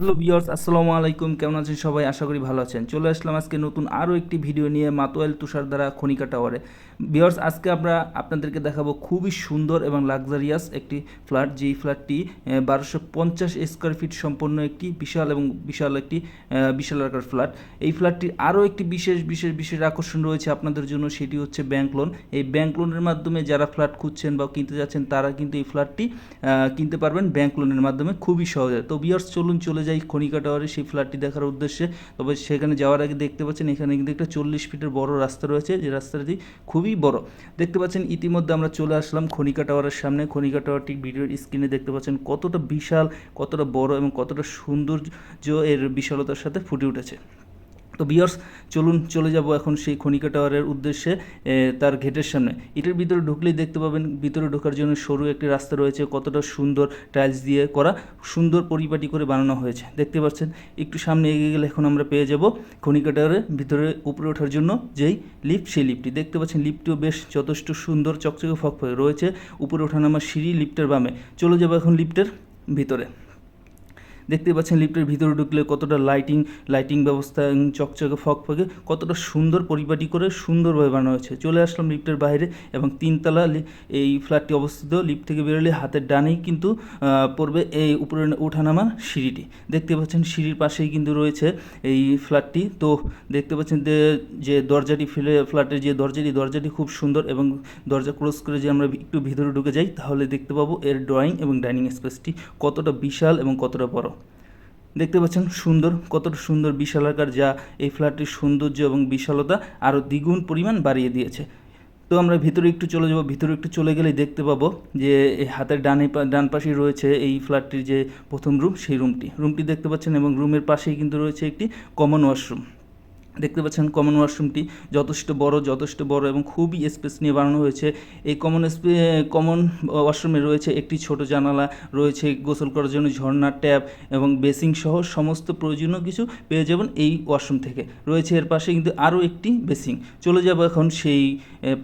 Hello বিয়ার্স আসসালামু আলাইকুম। কেমন আছেন সবাই? আশা করি ভালো আছেন। চলে আসলাম আজকে নতুন আরও একটি ভিডিও নিয়ে মাতোয়াল তুষার দ্বারা খনিকা টাওয়ারে। বিয়ার্স আজকে আমরা আপনাদেরকে দেখাবো খুবই সুন্দর এবং লাক্সারিয়াস একটি ফ্ল্যাট। যেই ফ্ল্যাটটি বারোশো পঞ্চাশ স্কোয়ার ফিট সম্পন্ন একটি বিশাল এবং বিশাল একটি বিশাল আকার ফ্ল্যাট। এই ফ্ল্যাটটির আরও একটি বিশেষ বিশেষ বিশেষ আকর্ষণ রয়েছে আপনাদের জন্য। সেটি হচ্ছে ব্যাংক লোন। এই ব্যাংক লোনের মাধ্যমে যারা ফ্ল্যাট খুঁজছেন বা কিনতে যাচ্ছেন, তারা কিন্তু এই ফ্ল্যাটটি কিনতে পারবেন ব্যাংক লোনের মাধ্যমে। খুবই সহজে। তো বিয়ার্স চলুন চলে যাই খনিকা টাওয়ারে সেই ফ্ল্যাটটি দেখার উদ্দেশ্যে, তবে সেখানে যাওয়ার আগে দেখতে পাচ্ছেন এখানে কিন্তু একটা চল্লিশ ফিটের বড় রাস্তা রয়েছে, যে রাস্তাটি খুবই বড়। দেখতে পাচ্ছেন ইতিমধ্যে আমরা চলে আসলাম খনিকা টাওয়ারের সামনে। খনিকা টাওয়ারটি ভিডিওর স্ক্রিনে দেখতে পাচ্ছেন কতটা বিশাল, কতটা বড় এবং কতটা সৌন্দর্য এর বিশালতার সাথে ফুটে উঠেছে। তো বিয়ার্স চলুন চলে যাব এখন সেই খনিকা টাওয়ারের উদ্দেশ্যে তার গেটের সামনে। এটার ভিতরে ঢুকলেই দেখতে পাবেন, ভিতরে ঢোকার জন্য সরু একটি রাস্তা রয়েছে, কতটা সুন্দর টাইলস দিয়ে করা, সুন্দর পরিপাটি করে বানানো হয়েছে। দেখতে পাচ্ছেন, একটু সামনে এগিয়ে গেলে এখন আমরা পেয়ে যাব খনিকা টাওয়ারের ভিতরে উপরে ওঠার জন্য যেই লিফট সেই লিফটটি দেখতে পাচ্ছেন লিফটটিও বেশ যথেষ্ট সুন্দর চকচকে ফকফকে রয়েছে, উপরে ওঠানামা সিঁড়ি লিফটের বামে। চলে যাব এখন লিফটের ভিতরে। দেখতে পাচ্ছেন লিফটের ভিতরে ঢুকলে কতটা লাইটিং লাইটিং ব্যবস্থা চকচকে, ফকফকে, কতটা সুন্দর পরিপাটি করে সুন্দরভাবে বানানো হয়েছে। চলে আসলাম লিফটের বাইরে এবং তিনতলা এই ফ্ল্যাটটি অবস্থিত। লিফট থেকে বেরোলে হাতের ডানেই কিন্তু পড়বে এই উপরে ওঠানামার সিঁড়িটি। দেখতে পাচ্ছেন সিঁড়ির পাশেই কিন্তু রয়েছে এই ফ্ল্যাটটি তো দেখতে পাচ্ছেন যে দরজাটি ফেলে ফ্ল্যাটের যে দরজাটি দরজাটি খুব সুন্দর এবং দরজা ক্লোজ করে যে আমরা একটু ভিতরে ঢুকে যাই, তাহলে দেখতে পাবো এর ড্রয়িং এবং ডাইনিং স্পেসটি কতটা বিশাল এবং কতটা বড়। দেখতে পাচ্ছেন সুন্দর কতটা সুন্দর বিশালাকার যা এই ফ্ল্যাটটির সৌন্দর্য এবং বিশালতা আরও দ্বিগুণ পরিমাণ বাড়িয়ে দিয়েছে। তো আমরা ভিতরে একটু চলে যাব, ভিতরে একটু চলে গেলেই দেখতে পাবো যে হাতের ডানে ডান পাশেই রয়েছে এই ফ্ল্যাটটির যে প্রথম রুম, সেই রুমটি। রুমটি দেখতে পাচ্ছেন এবং রুমের পাশেই কিন্তু রয়েছে একটি কমন ওয়াশরুম দেখতে পাচ্ছেন কমন ওয়াশরুমটি যথেষ্ট বড় যথেষ্ট বড় এবং খুবই স্পেস নিয়ে বানানো হয়েছে। এই কমন কমন ওয়াশরুমে রয়েছে একটি ছোট জানালা, রয়েছে গোসল করার জন্য ঝর্ণার ট্যাপ এবং বেসিং সহ সমস্ত প্রয়োজনীয় কিছু পেয়ে যাবেন এই ওয়াশরুম থেকে। রয়েছে এর পাশে কিন্তু আরও একটি বেসিং চলে যাব এখন সেই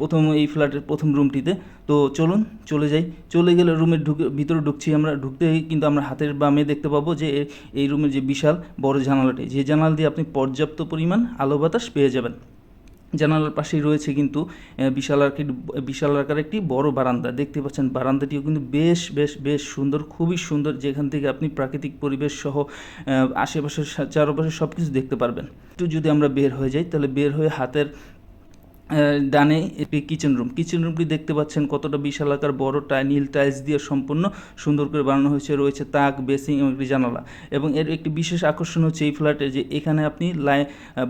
প্রথম এই ফ্ল্যাটের প্রথম রুমটিতে তো চলুন চলে যাই। চলে গেলে রুমের ঢুকে, ভিতরে ঢুকছি আমরা। ঢুকতেই কিন্তু আমরা হাতের বামে দেখতে পাবো যে এই রুমের যে বিশাল বড় জানালাটি, যে জানাল দিয়ে আপনি পর্যাপ্ত পরিমাণ আলো বাতাস পেয়ে যাবেন। জানালার পাশেই রয়েছে কিন্তু বিশাল আকার বিশাল আকার একটি বড় বারান্দা। দেখতে পাচ্ছেন বারান্দাটিও কিন্তু বেশ বেশ বেশ সুন্দর, খুবই সুন্দর। যেখান থেকে আপনি প্রাকৃতিক পরিবেশ সহ আশেপাশের চারপাশে সব কিছু দেখতে পারবেন। একটু যদি আমরা বের হয়ে যাই, তাহলে বের হয়ে হাতের ডানে একটি কিচেন রুম কিচেন রুমটি দেখতে পাচ্ছেন কতটা বিশাল আকার, বড় টাই নীল টাইলস দিয়ে সম্পূর্ণ সুন্দর করে বানানো হয়েছে। রয়েছে তাক বেসিং এবং একটি জানালা। এবং এর একটি বিশেষ আকর্ষণ হচ্ছে এই ফ্ল্যাটে যে এখানে আপনি লাই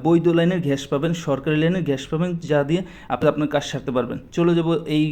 বৈধ লাইনের গ্যাস পাবেন, সরকারি লাইনের গ্যাস পাবেন, যা দিয়ে আপনি আপনার কাজ সারতে পারবেন। চলে যাব এই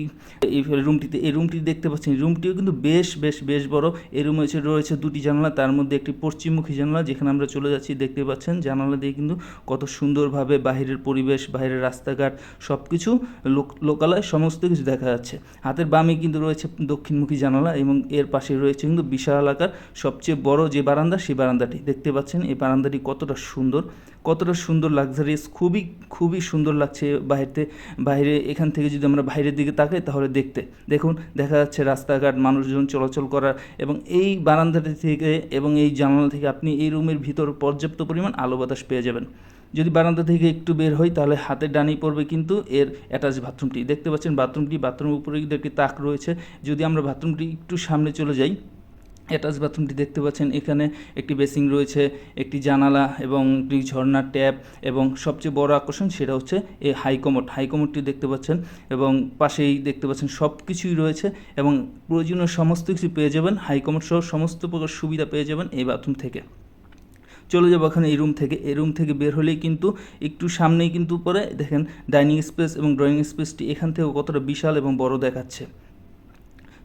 রুমটিতে এই রুমটি দেখতে পাচ্ছেন রুমটিও কিন্তু বেশ বেশ বেশ বড়। এই রুমে রয়েছে দুটি জানালা, তার মধ্যে একটি পশ্চিমমুখী জানালা, যেখানে আমরা চলে যাচ্ছি, দেখতে পাচ্ছেন জানালা দিয়ে কিন্তু কত সুন্দরভাবে বাইরের পরিবেশ বাইরের রাস্তাঘাট সব কিছু লোক- লোকালয় সমস্ত কিছু দেখা যাচ্ছে। হাতের বামে কিন্তু রয়েছে দক্ষিণমুখী জানালা এবং এর পাশে রয়েছে কিন্তু বিশাল আকার সবচেয়ে বড় যে বারান্দা, সেই বারান্দাটি। দেখতে পাচ্ছেন এই বারান্দাটি কতটা সুন্দর কতটা সুন্দর লাক্সারিয়াস খুবই খুবই সুন্দর লাগছে বাইরে বাইরে এখান থেকে যদি আমরা বাইরের দিকে তাকাই তাহলে দেখতে। দেখুন, দেখা যাচ্ছে রাস্তাঘাট, মানুষজন চলাচল করার এবং এই বারান্দাটি থেকে এবং এই জানালা থেকে আপনি এই রুমের ভিতর পর্যাপ্ত পরিমাণ আলো বাতাস পেয়ে যাবেন। যদি বারান্দা থেকে একটু বের হই, তাহলে হাতের ডানেই পড়বে কিন্তু এর অ্যাটাচ বাথরুমটি দেখতে পাচ্ছেন বাথরুমটি বাথরুমের উপরে কিন্তু একটি তাক রয়েছে। যদি আমরা বাথরুমটি একটু সামনে চলে যাই অ্যাটাচ বাথরুমটি দেখতে পাচ্ছেন, এখানে একটি বেসিং রয়েছে, একটি জানালা এবং একটি ঝর্ণার ট্যাপ এবং সবচেয়ে বড় আকর্ষণ সেটা হচ্ছে এই হাইকমোট হাইকমোটটি দেখতে পাচ্ছেন এবং পাশেই দেখতে পাচ্ছেন সব কিছুই রয়েছে এবং প্রয়োজনীয় সমস্ত কিছু পেয়ে যাবেন। হাইকমোট সহ সমস্ত প্রকার সুবিধা পেয়ে যাবেন এই বাথরুম থেকে। চলে যাব এখন এই রুম থেকে। এই রুম থেকে বের হলেই কিন্তু একটু সামনেই কিন্তু পরে দেখেন ডাইনিং স্পেস এবং ড্রয়িং স্পেসটি এখান থেকেও কতটা বিশাল এবং বড় দেখাচ্ছে।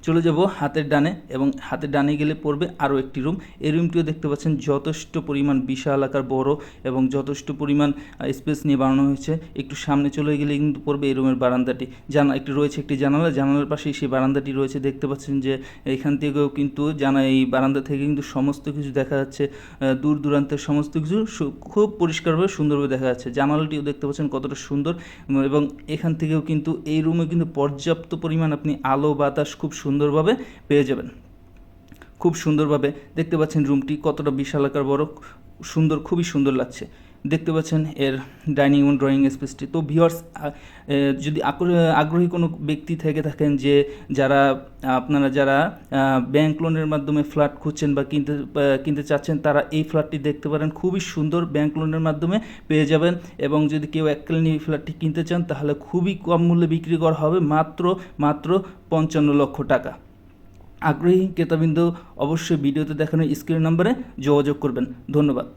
চলে যাব হাতের ডানে এবং হাতের ডানে গেলে পড়বে আরও একটি রুম। এই রুমটিও দেখতে পাচ্ছেন যথেষ্ট পরিমাণ বিশাল আকার বড় এবং যথেষ্ট পরিমাণ স্পেস নিয়ে বানানো হয়েছে। একটু সামনে চলে গেলে কিন্তু পড়বে এই রুমের বারান্দাটি। জানা, একটি রয়েছে একটি জানালা, জানালার পাশেই সেই বারান্দাটি রয়েছে। দেখতে পাচ্ছেন যে এখান থেকেও কিন্তু জানা, এই বারান্দা থেকে কিন্তু সমস্ত কিছু দেখা যাচ্ছে দূর দূরান্তের সমস্ত কিছু খুব পরিষ্কারভাবে সুন্দরভাবে দেখা যাচ্ছে। জানালাটিও দেখতে পাচ্ছেন কতটা সুন্দর এবং এখান থেকেও কিন্তু এই রুমে কিন্তু পর্যাপ্ত পরিমাণ আপনি আলো, বাতাস খুব সুন্দরভাবে পেয়ে যাবেন। খুব সুন্দরভাবে দেখতে পাচ্ছেন রুমটি কতটা বিশালাকার বড়, সুন্দর, খুবই সুন্দর লাগছে। দেখতে পাচ্ছেন, এর ডাইনিং এবং ড্রয়িং স্পেসটি। তো ভিওয়ার্স যদি আগ্রহী কোনো ব্যক্তি থেকে থাকেন যে যারা, আপনারা যারা ব্যাংক লোনের মাধ্যমে ফ্ল্যাট খুঁজছেন বা কিনতে কিনতে চাচ্ছেন, তারা এই ফ্ল্যাটটি দেখতে পারেন। খুবই সুন্দর ব্যাংক লোনের মাধ্যমে পেয়ে যাবেন এবং যদি কেউ এককালীন এই ফ্ল্যাটটি কিনতে চান, তাহলে খুবই কম মূল্যে বিক্রি করা হবে মাত্র মাত্র পঞ্চান্ন লক্ষ টাকা। আগ্রহী ক্রেতাবিন্দু অবশ্যই ভিডিওতে দেখানো স্ক্রিন নম্বরে যোগাযোগ করবেন। ধন্যবাদ।